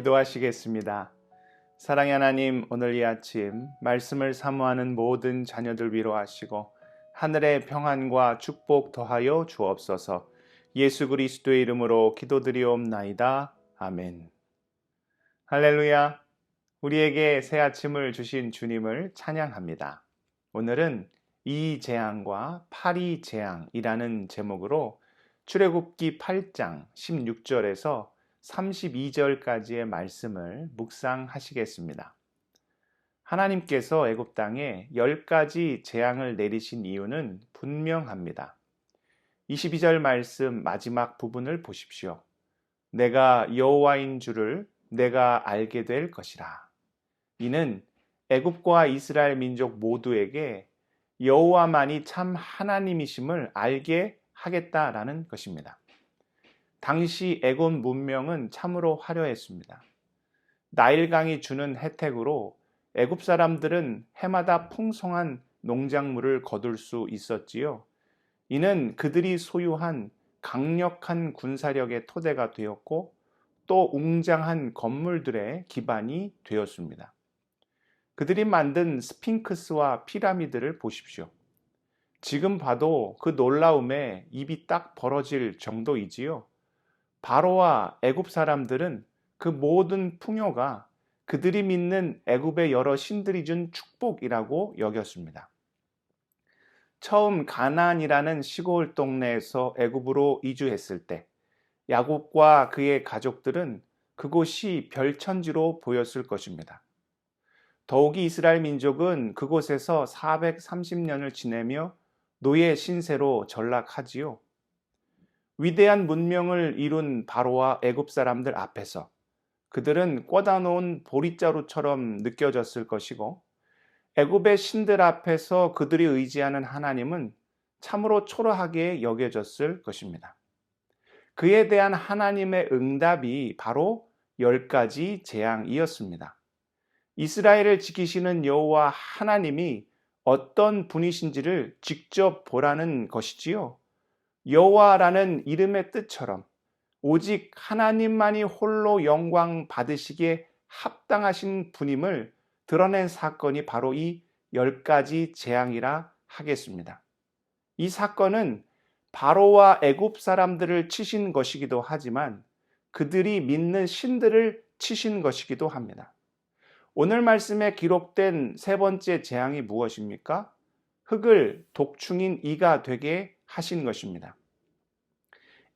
기도하시겠습니다. 사랑의 하나님, 오늘 이 아침 말씀을 사모하는 모든 자녀들 위로하시고 하늘의 평안과 축복 더하여 주옵소서. 예수 그리스도의 이름으로 기도드리옵나이다. 아멘. 할렐루야. 우리에게 새 아침을 주신 주님을 찬양합니다. 오늘은 이 재앙과 파리 재앙이라는 제목으로 출애굽기 8장 16절에서 32절까지의 말씀을 묵상하시겠습니다. 하나님께서 애굽 땅에 10가지 재앙을 내리신 이유는 분명합니다. 22절 말씀 마지막 부분을 보십시오. 내가 여호와인 줄을 내가 알게 될 것이라. 이는 애굽과 이스라엘 민족 모두에게 여호와만이 참 하나님이심을 알게 하겠다라는 것입니다. 당시 애굽 문명은 참으로 화려했습니다. 나일강이 주는 혜택으로 애굽 사람들은 해마다 풍성한 농작물을 거둘 수 있었지요. 이는 그들이 소유한 강력한 군사력의 토대가 되었고 또 웅장한 건물들의 기반이 되었습니다. 그들이 만든 스핑크스와 피라미드를 보십시오. 지금 봐도 그 놀라움에 입이 딱 벌어질 정도이지요. 바로와 애굽 사람들은 그 모든 풍요가 그들이 믿는 애굽의 여러 신들이 준 축복이라고 여겼습니다. 처음 가나안이라는 시골 동네에서 애굽으로 이주했을 때 야곱과 그의 가족들은 그곳이 별천지로 보였을 것입니다. 더욱이 이스라엘 민족은 그곳에서 430년을 지내며 노예 신세로 전락하지요. 위대한 문명을 이룬 바로와 애굽 사람들 앞에서 그들은 꽂아 놓은 보리자루처럼 느껴졌을 것이고 애굽의 신들 앞에서 그들이 의지하는 하나님은 참으로 초라하게 여겨졌을 것입니다. 그에 대한 하나님의 응답이 바로 열 가지 재앙이었습니다. 이스라엘을 지키시는 여호와 하나님이 어떤 분이신지를 직접 보라는 것이지요. 여호와라는 이름의 뜻처럼 오직 하나님만이 홀로 영광 받으시기에 합당하신 분임을 드러낸 사건이 바로 이 열 가지 재앙이라 하겠습니다. 이 사건은 바로와 애굽 사람들을 치신 것이기도 하지만 그들이 믿는 신들을 치신 것이기도 합니다. 오늘 말씀에 기록된 세 번째 재앙이 무엇입니까? 흙을 독충인 이가 되게 하신 것입니다.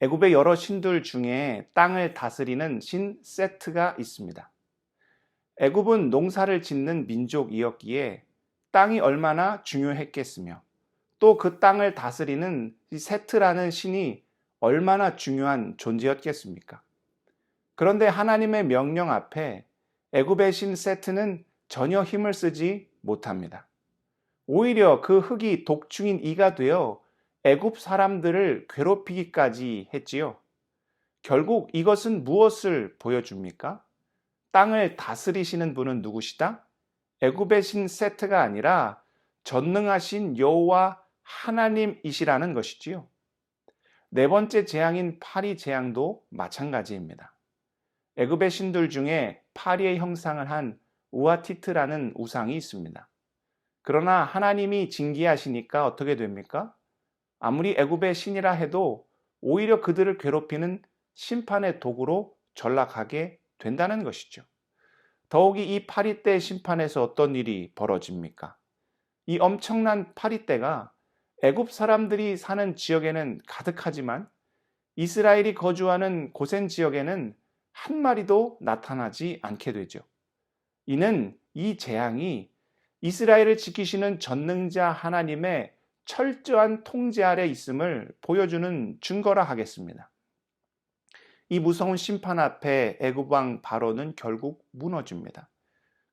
애굽의 여러 신들 중에 땅을 다스리는 신 세트가 있습니다. 애굽은 농사를 짓는 민족이었기에 땅이 얼마나 중요했겠으며 또 그 땅을 다스리는 세트라는 신이 얼마나 중요한 존재였겠습니까? 그런데 하나님의 명령 앞에 애굽의 신 세트는 전혀 힘을 쓰지 못합니다. 오히려 그 흙이 독충인 이가 되어 애굽 사람들을 괴롭히기까지 했지요. 결국 이것은 무엇을 보여줍니까? 땅을 다스리시는 분은 누구시다? 애굽의 신 세트가 아니라 전능하신 여호와 하나님이시라는 것이지요. 네 번째 재앙인 파리 재앙도 마찬가지입니다. 애굽의 신들 중에 파리의 형상을 한 우아티트라는 우상이 있습니다. 그러나 하나님이 징계하시니까 어떻게 됩니까? 아무리 애굽의 신이라 해도 오히려 그들을 괴롭히는 심판의 도구로 전락하게 된다는 것이죠. 더욱이 이 파리 때 심판에서 어떤 일이 벌어집니까? 이 엄청난 파리 때가 애굽 사람들이 사는 지역에는 가득하지만 이스라엘이 거주하는 고센 지역에는 한 마리도 나타나지 않게 되죠. 이는 이 재앙이 이스라엘을 지키시는 전능자 하나님의 철저한 통제 아래 있음을 보여주는 증거라 하겠습니다. 이 무서운 심판 앞에 애굽 왕 바로는 결국 무너집니다.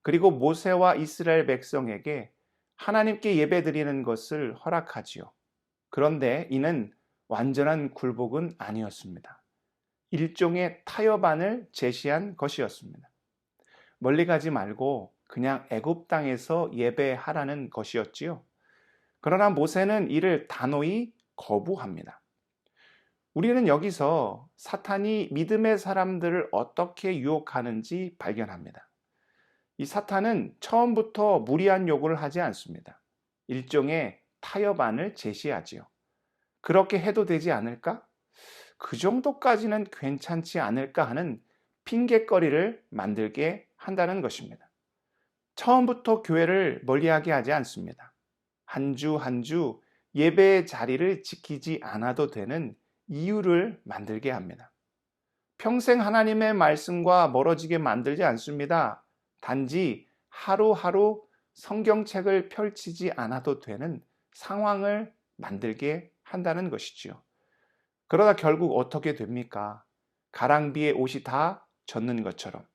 그리고 모세와 이스라엘 백성에게 하나님께 예배드리는 것을 허락하지요. 그런데 이는 완전한 굴복은 아니었습니다. 일종의 타협안을 제시한 것이었습니다. 멀리 가지 말고 그냥 애굽 땅에서 예배하라는 것이었지요. 그러나 모세는 이를 단호히 거부합니다. 우리는 여기서 사탄이 믿음의 사람들을 어떻게 유혹하는지 발견합니다. 이 사탄은 처음부터 무리한 요구를 하지 않습니다. 일종의 타협안을 제시하지요. 그렇게 해도 되지 않을까? 그 정도까지는 괜찮지 않을까 하는 핑계거리를 만들게 한다는 것입니다. 처음부터 교회를 멀리하게 하지 않습니다. 한 주 한 주 예배의 자리를 지키지 않아도 되는 이유를 만들게 합니다. 평생 하나님의 말씀과 멀어지게 만들지 않습니다. 단지 하루하루 성경책을 펼치지 않아도 되는 상황을 만들게 한다는 것이지요. 그러다 결국 어떻게 됩니까? 가랑비에 옷이 다 젖는 것처럼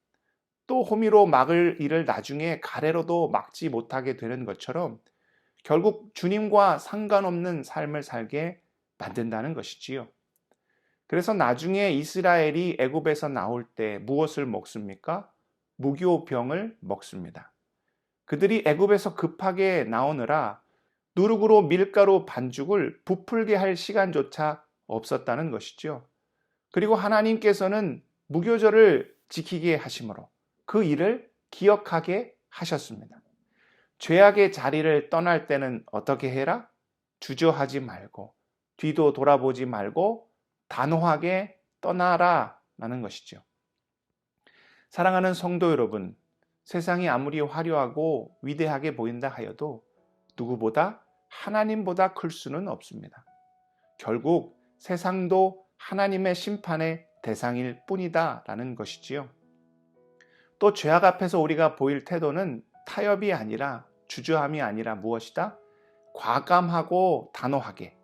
또 호미로 막을 일을 나중에 가래로도 막지 못하게 되는 것처럼 결국 주님과 상관없는 삶을 살게 만든다는 것이지요. 그래서 나중에 이스라엘이 애굽에서 나올 때 무엇을 먹습니까? 무교병을 먹습니다. 그들이 애굽에서 급하게 나오느라 누룩으로 밀가루 반죽을 부풀게 할 시간조차 없었다는 것이죠. 그리고 하나님께서는 무교절을 지키게 하심으로 그 일을 기억하게 하셨습니다. 죄악의 자리를 떠날 때는 어떻게 해라? 주저하지 말고 뒤도 돌아보지 말고 단호하게 떠나라 라는 것이죠. 사랑하는 성도 여러분, 세상이 아무리 화려하고 위대하게 보인다 하여도 누구보다 하나님보다 클 수는 없습니다. 결국 세상도 하나님의 심판의 대상일 뿐이다 라는 것이지요. 또 죄악 앞에서 우리가 보일 태도는 타협이 아니라 주저함이 아니라 무엇이다? 과감하고 단호하게,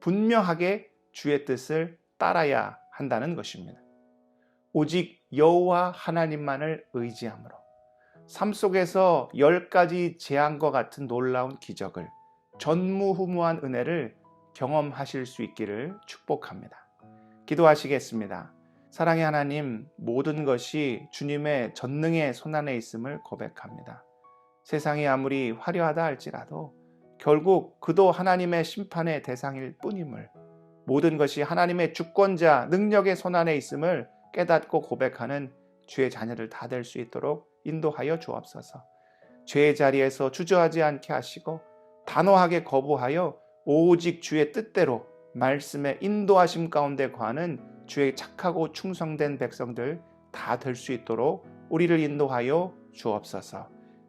분명하게 주의 뜻을 따라야 한다는 것입니다. 오직 여호와 하나님만을 의지함으로 삶 속에서 열 가지 재앙과 같은 놀라운 기적을 전무후무한 은혜를 경험하실 수 있기를 축복합니다. 기도하시겠습니다. 사랑의 하나님, 모든 것이 주님의 전능의 손안에 있음을 고백합니다. 세상이 아무리 화려하다 할지라도 결국 그도 하나님의 심판의 대상일 뿐임을 모든 것이 하나님의 주권자 능력의 손안에 있음을 깨닫고 고백하는 주의 자녀들 다 될 수 있도록 인도하여 주옵소서. 죄의 자리에서 주저하지 않게 하시고 단호하게 거부하여 오직 주의 뜻대로 말씀의 인도하심 가운데 거하는 주의 착하고 충성된 백성들 다 될 수 있도록 우리를 인도하여 주옵소서.